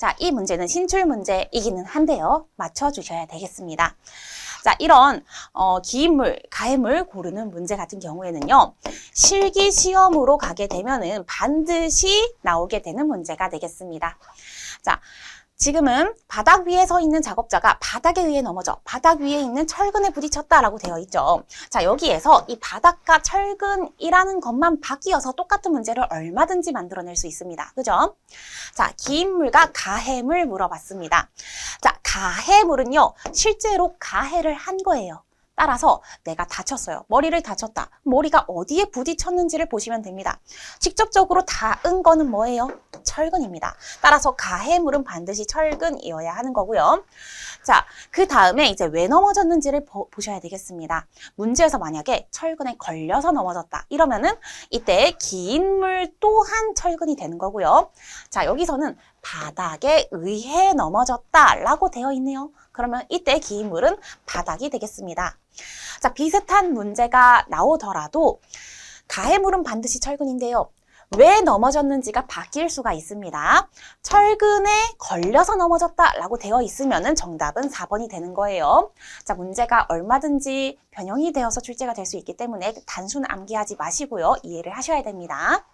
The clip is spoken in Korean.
자, 이 문제는 신출 문제이기는 한데요. 맞춰주셔야 되겠습니다. 자, 이런 어, 기인물, 가해물 고르는 문제 같은 경우에는요. 실기 시험으로 가게 되면은 반드시 나오게 되는 문제가 되겠습니다. 자, 지금은 바닥 위에 서 있는 작업자가 바닥에 의해 넘어져 바닥 위에 있는 철근에 부딪혔다라고 되어 있죠. 자, 여기에서 이 바닥과 철근이라는 것만 바뀌어서 똑같은 문제를 얼마든지 만들어낼 수 있습니다. 그죠? 자, 기인물과 가해물 물어봤습니다. 자, 가해물은요, 실제로 가해를 한 거예요. 따라서 내가 다쳤어요. 머리를 다쳤다. 머리가 어디에 부딪혔는지를 보시면 됩니다. 직접적으로 닿은 거는 뭐예요? 철근입니다. 따라서 가해물은 반드시 철근이어야 하는 거고요. 자, 그 다음에 이제 왜 넘어졌는지를 보, 보셔야 되겠습니다. 문제에서 만약에 철근에 걸려서 넘어졌다. 이러면은 이때 긴물 또한 철근이 되는 거고요. 자, 여기서는 바닥에 의해 넘어졌다 라고 되어 있네요. 그러면 이때 긴 물은 바닥이 되겠습니다. 자, 비슷한 문제가 나오더라도 가해물은 반드시 철근인데요. 왜 넘어졌는지가 바뀔 수가 있습니다. 철근에 걸려서 넘어졌다라고 되어 있으면 정답은 4번이 되는 거예요. 자, 문제가 얼마든지 변형이 되어서 출제가 될 수 있기 때문에 단순 암기하지 마시고요. 이해를 하셔야 됩니다.